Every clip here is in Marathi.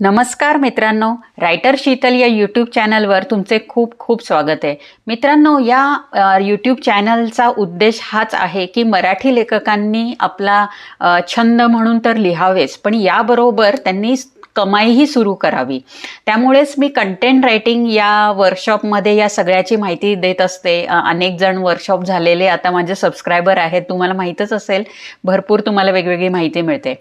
नमस्कार मित्रांनो रायटर शीतल या यूट्यूब चॅनलवर तुमचे खूप खूप स्वागत आहे. मित्रांनो या यूट्यूब चॅनलचा उद्देश हाच आहे की मराठी लेखकांनी आपला छंद म्हणून तर लिहावेच पण याबरोबर त्यांनी कमाईही सुरू करावी. त्यामुळेच मी कंटेंट रायटिंग या वर्कशॉपमध्ये या सगळ्याची माहिती देत असते. अनेक जण वर्कशॉप झालेले. आता माझे सबस्क्रायबर आहेत. तुम्हाला माहीतच असेल भरपूर तुम्हाला वेगवेगळी माहिती मिळते.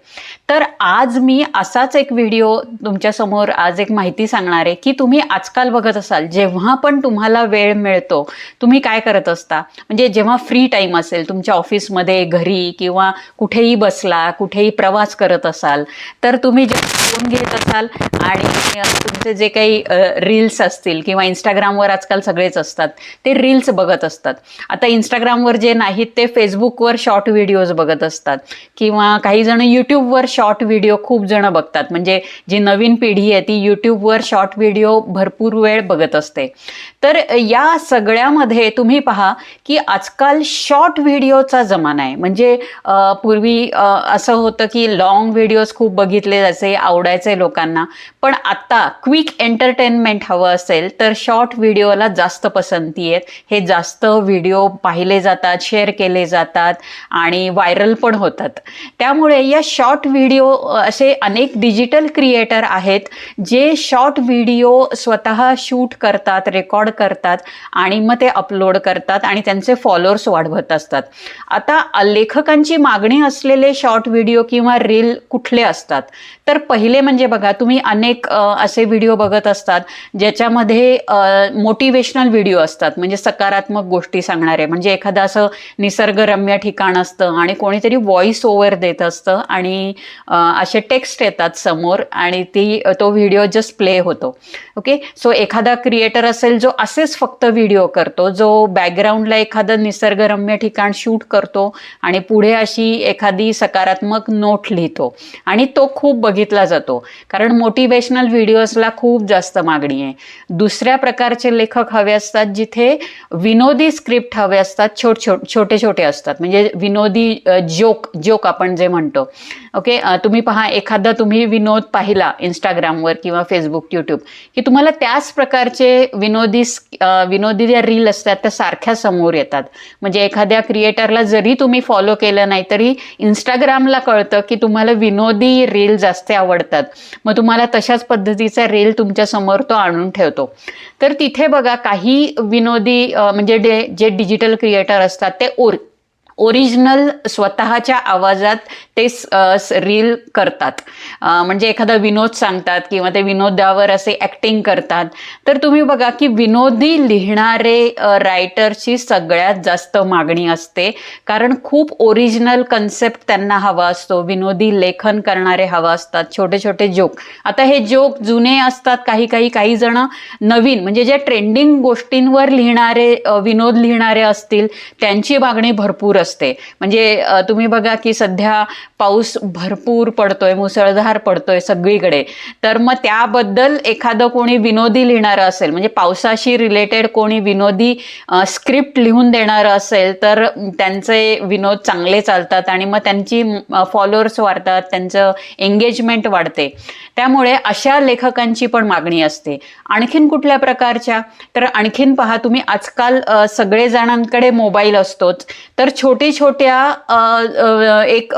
तर आज मी असाच एक व्हिडिओ तुमच्यासमोर आज एक माहिती सांगणार आहे की तुम्ही आजकाल बघत असाल जेव्हा पण तुम्हाला वेळ मिळतो तुम्ही काय करत असता? म्हणजे जेव्हा फ्री टाईम असेल तुमच्या ऑफिसमध्ये घरी किंवा कुठेही बसला कुठेही प्रवास करत असाल तर तुम्ही जेव्हा फोन करत असाल आणि तुमचे जे काही रील्स असतील किंवा इंस्टाग्रामवर आजकाल सगळेच असतात ते रील्स बघत असतात. आता इंस्टाग्रामवर जे नाहीत ते फेसबुकवर शॉर्ट व्हिडिओज बघत असतात. किंवा काही जण यूट्यूबवर शॉर्ट व्हिडिओ खूप जण बघतात. म्हणजे जी नवीन पिढी आहे ती यूट्यूबवर शॉर्ट व्हिडिओ भरपूर वेळ बघत असते. तर या सगळ्यामध्ये तुम्ही पहा की आजकाल शॉर्ट व्हिडिओचा जमाना आहे. म्हणजे पूर्वी असं होतं की लॉंग व्हिडिओज खूप बघितले जायचे आवडायचे लोकांना. पण आता क्विक एंटरटेनमेंट हवं असेल तर शॉर्ट व्हिडिओला जास्त पसंती आहेत. हे जास्त व्हिडिओ पाहिले जातात शेअर केले जातात आणि व्हायरल पण होतात. त्यामुळे या शॉर्ट व्हिडिओ असे अनेक डिजिटल क्रिएटर आहेत जे शॉर्ट व्हिडिओ स्वतः शूट करतात रेकॉर्ड करतात आणि मग ते अपलोड करतात आणि त्यांचे फॉलोअर्स वाढवत असतात. आता लेखकांची मागणी असलेले शॉर्ट व्हिडिओ किंवा रील कुठले असतात? तर पहिले म्हणजे बघा तुम्ही अनेक असे व्हिडिओ बघत असतात ज्याच्यामध्ये मोटिवेशनल व्हिडिओ असतात. म्हणजे सकारात्मक गोष्टी सांगणारे. म्हणजे एखादं असं निसर्गरम्य ठिकाण असतं आणि कोणीतरी व्हॉइस ओव्हर देत असतं आणि असे टेक्स्ट येतात समोर आणि ती तो व्हिडिओ जस्ट प्ले होतो. ओके सो एखादा क्रिएटर असेल जो असेच फक्त व्हिडिओ करतो जो बॅकग्राऊंडला एखादं निसर्गरम्य ठिकाण शूट करतो आणि पुढे अशी एखादी सकारात्मक नोट लिहितो. आणि तो खूप बघितला जातो. कारण मोटिवेशनल व्हिडिओजला खूप जास्त मागणी आहे. दुसऱ्या प्रकारचे लेखक हवे असतात जिथे विनोदी स्क्रिप्ट हवे असतात छोट छोट छोटे छोटे असतात. म्हणजे विनोदी जोक जोक आपण जे म्हणतो. ओके तुम्ही पहा एखादा तुम्ही विनोद पाहिला इंस्टाग्रामवर किंवा फेसबुक यूट्यूब की तुम्हाला त्याच प्रकारचे विनोदी विनोदी ज्या रील असतात त्या सारख्या समोर येतात. म्हणजे एखाद्या क्रिएटरला जरी तुम्ही फॉलो केलं नाही तरी इंस्टाग्रामला कळतं की तुम्हाला विनोदी रील जास्त आवडतात. मग तुम्हाला तशाच पद्धतीचा रील तुमच्यासमोर तो आणून ठेवतो. तर तिथे बघा काही विनोदी म्हणजे डे जे डिजिटल क्रिएटर असतात ते ओर ओरिजिनल स्वतःच्या आवाजात ते रील करतात. म्हणजे एखादा विनोद सांगतात किंवा ते विनोदावर असे ॲक्टिंग करतात. तर तुम्ही बघा की विनोदी लिहिणारे रायटरची सगळ्यात जास्त मागणी असते. कारण खूप ओरिजिनल कन्सेप्ट त्यांना हवा असतो. विनोदी लेखन करणारे हवा असतात. छोटे छोटे जोक आता हे जोक जुने असतात. काही काही काही जण नवीन म्हणजे ज्या ट्रेंडिंग गोष्टींवर लिहिणारे विनोद लिहिणारे असतील त्यांची मागणी भरपूर असते. म्हणजे तुम्ही बघा की सध्या पाऊस भरपूर पडतोय मुसळधार पडतोय सगळीकडे. तर मग त्याबद्दल एखादं कोणी विनोदी लिहिणारं असेल म्हणजे पावसाशी रिलेटेड कोणी विनोदी स्क्रिप्ट लिहून देणारं असेल तर त्यांचे विनोद चांगले चालतात आणि मग त्यांची फॉलोअर्स वाढतात त्यांचं एंगेजमेंट वाढते. त्यामुळे अशा लेखकांची पण मागणी असते. आणखीन कुठल्या प्रकारच्या? तर आणखीन पहा तुम्ही आजकाल सगळे जणांकडे मोबाईल असतोच. तर छोटी छोट्या एक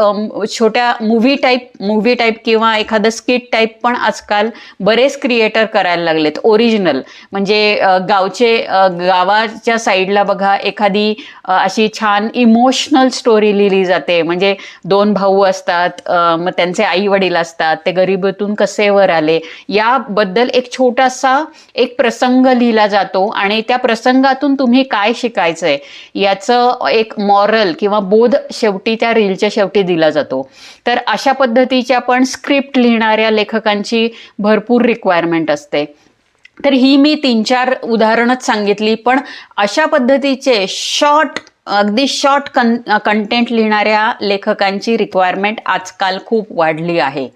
छोट्या मूव्ही टाईप मूव्ही टाईप किंवा एखादं स्किट टाईप पण आजकाल बरेच क्रिएटर करायला लागलेत. ओरिजिनल म्हणजे गावचे गावाच्या साईडला बघा एखादी अशी छान इमोशनल स्टोरी लिहिली जाते. म्हणजे दोन भाऊ असतात मग त्यांचे आई वडील असतात ते गरिबीतून कसे वर आले? याबद्दल एक छोटासा एक प्रसंग लिहिला जातो आणि त्या प्रसंगातून तुम्ही काय शिकायचंय? याचं एक मॉरल किंवा बोध शेवटी त्या रीलच्या शेवटी दिला जातो. तर अशा पद्धतीच्या पण स्क्रिप्ट लिहिणाऱ्या लेखकांची भरपूर रिक्वायरमेंट असते. तर ही मी तीन चार उदाहरणच सांगितली पण अशा पद्धतीचे शॉर्ट अगदी शॉर्ट कन कंटेंट लिहिणाऱ्या लेखकांची रिक्वायरमेंट आजकाल खूप वाढली आहे.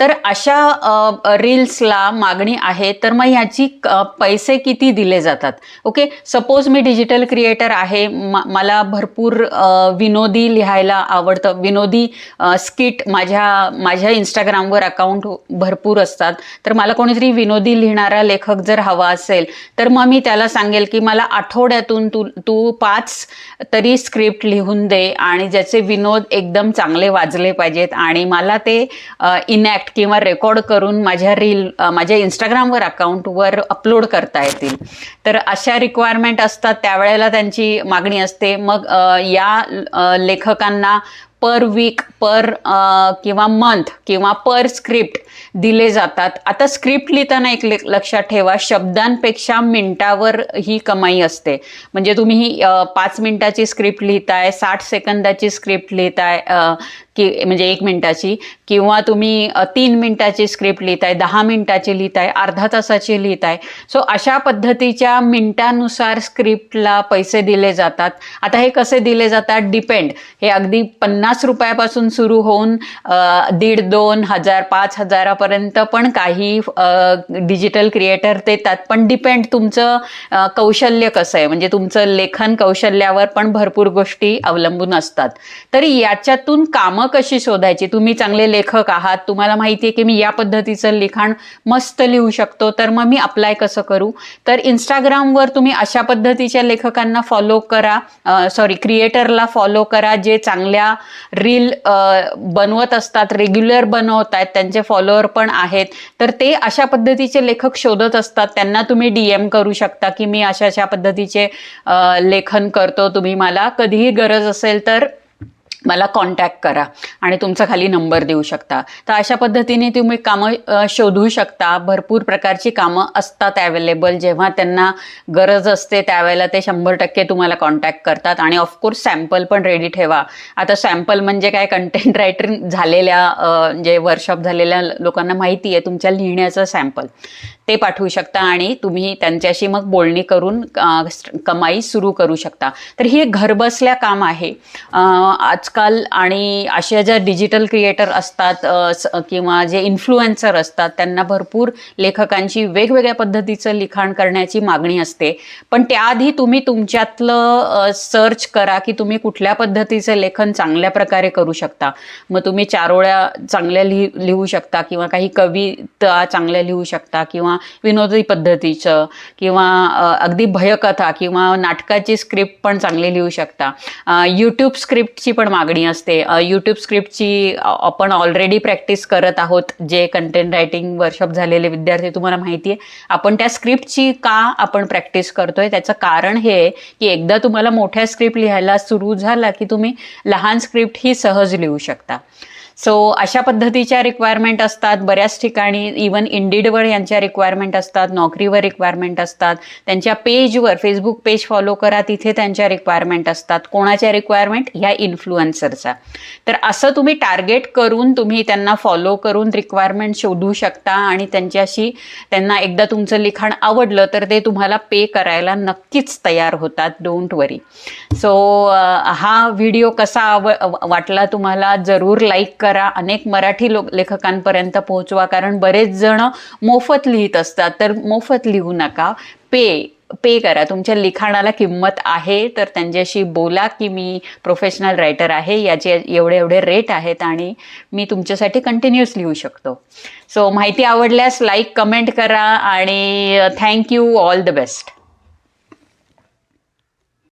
तर अशा रील्सला मागणी आहे तर मग ह्याची क- पैसे किती दिले जातात? ओके सपोज मी डिजिटल क्रिएटर आहे म- मला भरपूर विनोदी लिहायला आवडतं. विनोदी स्किट माझ्या माझ्या इंस्टाग्रामवर अकाउंट भरपूर असतात. तर मला कोणीतरी विनोदी लिहिणारा लेखक जर हवा असेल तर मग मी त्याला सांगेल की मला आठवड्यातून तू तू पाच तरी स्क्रिप्ट लिहून दे आणि ज्याचे विनोद एकदम चांगले वाजले पाहिजेत आणि मला ते इनॅक्ट किंवा रेकॉर्ड करून माझ्या रील माझ्या इंस्टाग्रामवर अकाउंटवर अपलोड करता येतील. तर अशा रिक्वायरमेंट असतात त्यावेळेला त्यांची मागणी असते. मग या लेखकांना पर वीक पर किंवा मंथ किंवा पर स्क्रिप्ट दिले जातात. आता स्क्रिप्ट लिहिताना एक लक्षात ठेवा शब्दांपेक्षा मिनिटावर ही कमाई असते. म्हणजे तुम्ही ही, पाच मिनिटाची स्क्रिप्ट लिहिताय साठ सेकंदाची स्क्रिप्ट लिहिताय की म्हणजे एक मिनिटाची किंवा तुम्ही तीन मिनिटाची स्क्रिप्ट लिहिताय दहा मिनिटाची लिहिताय अर्धा तासाची लिहिताय. सो अशा पद्धतीच्या मिनिटानुसार स्क्रिप्टला पैसे दिले जातात. आता हे कसे दिले जातात? डिपेंड हे अगदी पन्नास रुपयापासून सुरू होऊन दीड दोन हजार पाच हजारापर्यंत पण काही डिजिटल क्रिएटर देतात. पण डिपेंड तुमचं कौशल्य कसं आहे? म्हणजे तुमचं लेखन कौशल्यावर पण भरपूर गोष्टी अवलंबून असतात. तर याच्यातून कामं कशी शोधायची? तुम्ही चांगले लेखक आहात. तुम्हाला माहिती आहे की मी या पद्धतीचं लिखाण मस्त लिहू शकतो. तर मग मी अप्लाय कसं करू? तर इंस्टाग्रामवर तुम्ही अशा पद्धतीच्या लेखकांना फॉलो करा. सॉरी क्रिएटरला फॉलो करा जे चांगल्या रील बनवत असतात रेग्युलर बनवत आहेत त्यांचे फॉलोअर पण आहेत. तर ते अशा पद्धतीचे लेखक शोधत असतात. त्यांना तुम्ही डी एम करू शकता की मी अशा अशा पद्धतीचे लेखन करतो तुम्ही मला कधीही गरज असेल तर मला कॉन्टॅक्ट करा आणि तुमचा खाली नंबर देऊ शकता. तर अशा पद्धतीने तुम्ही कामं शोधू शकता. भरपूर प्रकारची कामं असतात अवेलेबल जेव्हा त्यांना गरज असते त्यावेळेला ते शंभर टक्के तुम्हाला कॉन्टॅक्ट करतात. आणि ऑफकोर्स सॅम्पल पण रेडी ठेवा. आता सॅम्पल म्हणजे काय? कंटेंट रायटर झालेल्या जे म्हणजे वर्कशॉप झालेल्या लोकांना माहिती आहे तुमच्या लिहिण्याचं सॅम्पल ते पाठवू शकता आणि तुम्ही त्यांच्याशी मग बोलणी करून कमाई सुरू करू शकता. तर ही एक घरबसल्या काम आहे. आज आजकाल आणि अशा ज्या डिजिटल क्रिएटर असतात किंवा जे इन्फ्लुएन्सर असतात त्यांना भरपूर लेखकांची वेगवेगळ्या पद्धतीचं लिखाण करण्याची मागणी असते. पण त्याआधी तुम्ही तुमच्यातलं सर्च करा की तुम्ही कुठल्या पद्धतीचं लेखन चांगल्या प्रकारे करू शकता. मग तुम्ही चारोळ्या चांगल्या लिहि लिहू शकता किंवा काही कविता चांगल्या लिहू शकता किंवा विनोदी पद्धतीचं किंवा अगदी भयकथा किंवा नाटकाची स्क्रिप्ट पण चांगली लिहू शकता. यूट्यूब स्क्रिप्टची पण मागणी असते. यूट्यूब स्क्रिप्टची आपण ऑलरेडी प्रॅक्टिस करत आहोत जे कंटेंट रायटिंग वर्कशॉप झालेले विद्यार्थी तुम्हाला माहिती आहे आपण त्या स्क्रिप्टची का आपण प्रॅक्टिस करतोय? त्याचं कारण हे आहे की एकदा तुम्हाला मोठ्या स्क्रिप्ट लिहायला सुरू झाला की तुम्ही लहान स्क्रिप्ट ही सहज लिहू शकता. सो अशा पद्धतीच्या रिक्वायरमेंट असतात. बऱ्याच ठिकाणी इवन इंडिडवर यांच्या रिक्वायरमेंट असतात नोकरीवर रिक्वायरमेंट असतात. त्यांच्या पेजवर फेसबुक पेज फॉलो करा तिथे त्यांच्या रिक्वायरमेंट असतात. कोणाच्या रिक्वायरमेंट ह्या इन्फ्लुएन्सरचा तर असं तुम्ही टार्गेट करून तुम्ही त्यांना फॉलो करून रिक्वायरमेंट शोधू शकता आणि त्यांच्याशी त्यांना एकदा तुमचं लिखाण आवडलं तर ते तुम्हाला पे करायला नक्कीच तयार होतात. डोंट वरी सो हा व्हिडिओ कसा आव वाटला तुम्हाला? जरूर लाईक करा. करा अनेक मराठी लोक लेखकांपर्यंत पोहोचवा. कारण बरेच जण मोफत लिहित असतात. तर मोफत लिहू नका. पे पे करा. तुमच्या लिखाणाला किंमत आहे तर त्यांच्याशी बोला की मी प्रोफेशनल रायटर आहे. याचे एवढे एवढे रेट आहेत आणि मी तुमच्यासाठी कंटिन्युअस लिहू शकतो. सो माहिती आवडल्यास लाईक कमेंट करा आणि थँक्यू ऑल द बेस्ट